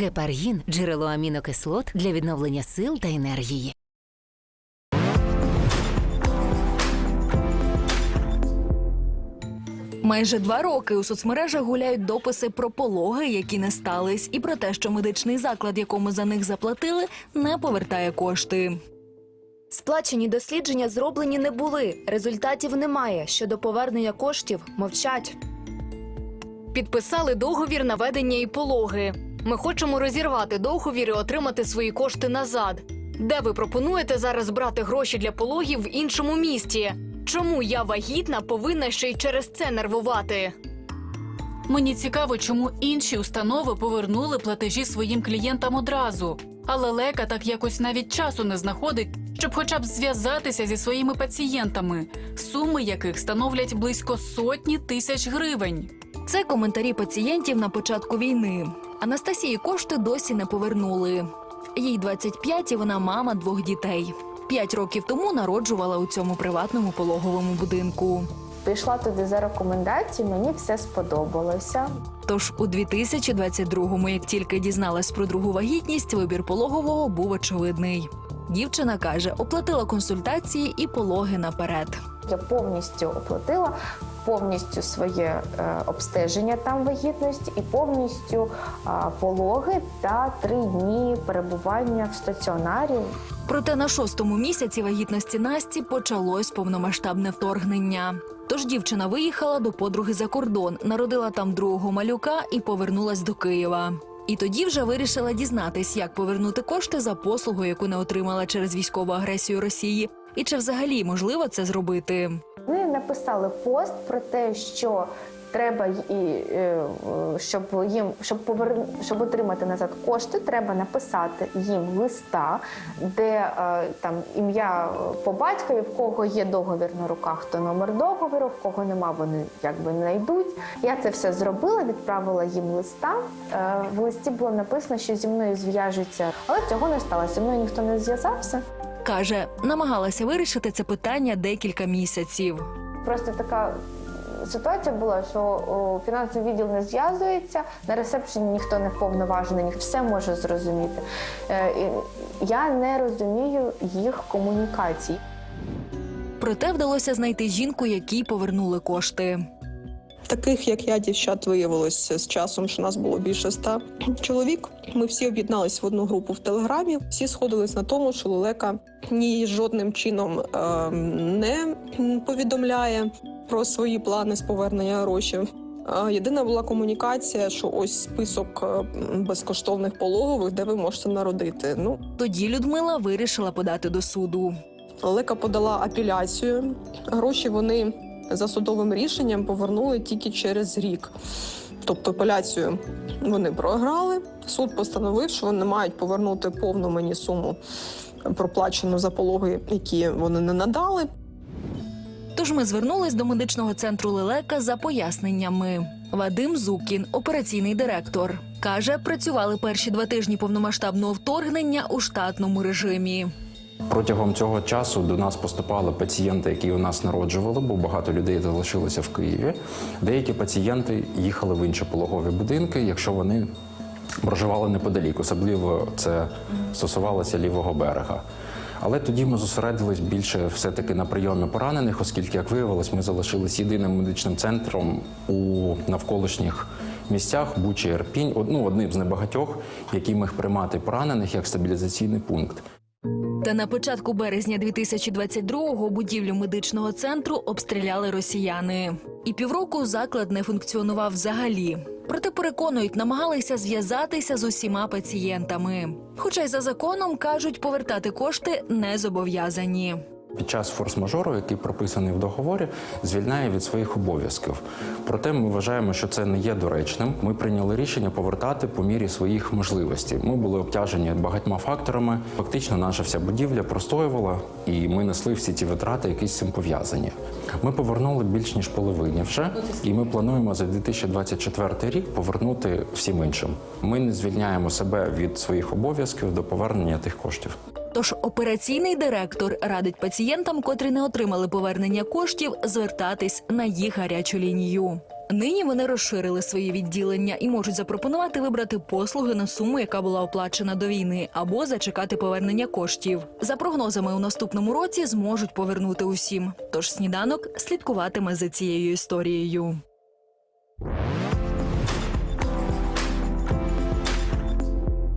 Гепаргін джерело амінокислот для відновлення сил та енергії. Майже два роки у соцмережах гуляють дописи про пологи, які не стались, і про те, що медичний заклад, якому за них заплатили, не повертає кошти. Сплачені дослідження зроблені не були. Результатів немає. Щодо повернення коштів мовчать. Підписали договір на ведення і пологи. Ми хочемо розірвати договір і отримати свої кошти назад. Де ви пропонуєте зараз брати гроші для пологів в іншому місті? Чому я вагітна повинна ще й через це нервувати? Мені цікаво, чому інші установи повернули платежі своїм клієнтам одразу. Але лека так якось навіть часу не знаходить, щоб хоча б зв'язатися зі своїми пацієнтами, суми яких становлять близько сотні тисяч гривень. Це коментарі пацієнтів на початку війни. Анастасії кошти досі не повернули. Їй 25 і вона мама двох дітей. П'ять років тому народжувала у цьому приватному пологовому будинку. Пішла туди за рекомендацією, мені все сподобалося. Тож у 2022-му, як тільки дізналась про другу вагітність, вибір пологового був очевидний. Дівчина каже, оплатила консультації і пологи наперед. Я повністю оплатила повністю своє е, обстеження там вагітності і повністю пологи та три дні перебування в стаціонарі. Проте на шостому місяці вагітності Насті почалось повномасштабне вторгнення. Тож дівчина виїхала до подруги за кордон, народила там другого малюка і повернулась до Києва. І тоді вже вирішила дізнатись, як повернути кошти за послугу, яку не отримала через військову агресію Росії, і чи взагалі можливо це зробити. Ми написали пост про те, що треба і е, щоб їм щоб повер... щоб отримати назад кошти, треба написати їм листа, де е, там ім'я по батькові, в кого є договір на руках, то номер договору, в кого нема, вони якби не знайдуть. Я це все зробила, відправила їм листа. Е, В листі було написано, що зі мною зв'яжуться, але цього не сталося. Зі мною ніхто не зв'язався. Каже, намагалася вирішити це питання декілька місяців. Просто така ситуація була, що о, фінансовий відділ не зв'язується, на ресепшені ніхто не повноважений, ніхто все може зрозуміти. Е, я не розумію їх комунікацій. Проте вдалося знайти жінку, якій повернули кошти. Таких, як я, дівчат виявилось з часом, що нас було більше ста чоловік. Ми всі об'єднались в одну групу в телеграмі. Всі сходились на тому, що лелека ні жодним чином е, не повідомляє про свої плани з повернення грошей. Єдина була комунікація, що ось список е, безкоштовних пологових, де ви можете народити. Ну Тоді Людмила вирішила подати до суду. Лека подала апеляцію. Гроші вони за судовим рішенням повернули тільки через рік. Тобто апеляцію вони програли. Суд постановив, що вони мають повернути повну мені суму проплачену за пологи, які вони не надали. Тож ми звернулись до медичного центру Лелека за поясненнями. Вадим Зукін, операційний директор, каже, працювали перші два тижні повномасштабного вторгнення у штатному режимі. Протягом цього часу до нас поступали пацієнти, які у нас народжували, бо багато людей залишилося в Києві. Деякі пацієнти їхали в інші пологові будинки, якщо вони проживали неподалік. Особливо це стосувалося лівого берега. Але тоді ми зосередились більше все-таки на прийомі поранених, оскільки, як виявилось, ми залишились єдиним медичним центром у навколишніх місцях Бучі Ірпінь, ну, одним з небагатьох, який міг приймати поранених як стабілізаційний пункт. Та на початку березня 2022-го будівлю медичного центру обстріляли росіяни. І півроку заклад не функціонував взагалі. Проте переконують, намагалися зв'язатися з усіма пацієнтами. Хоча й за законом кажуть, повертати кошти не зобов'язані. Під час форс-мажору, який прописаний в договорі, звільняє від своїх обов'язків. Проте ми вважаємо, що це не є доречним. Ми прийняли рішення повертати по мірі своїх можливостей. Ми були обтяжені багатьма факторами. Фактично, наша вся будівля простоювала, і ми несли всі ті витрати, які з цим пов'язані. Ми повернули більш ніж половині вже, і ми плануємо за 2024 рік повернути всім іншим. Ми не звільняємо себе від своїх обов'язків до повернення тих коштів. Тож операційний директор радить пацієнтам, котрі не отримали повернення коштів, звертатись на їх гарячу лінію. Нині вони розширили свої відділення і можуть запропонувати вибрати послуги на суму, яка була оплачена до війни, або зачекати повернення коштів. За прогнозами, у наступному році зможуть повернути усім. Тож сніданок слідкуватиме за цією історією.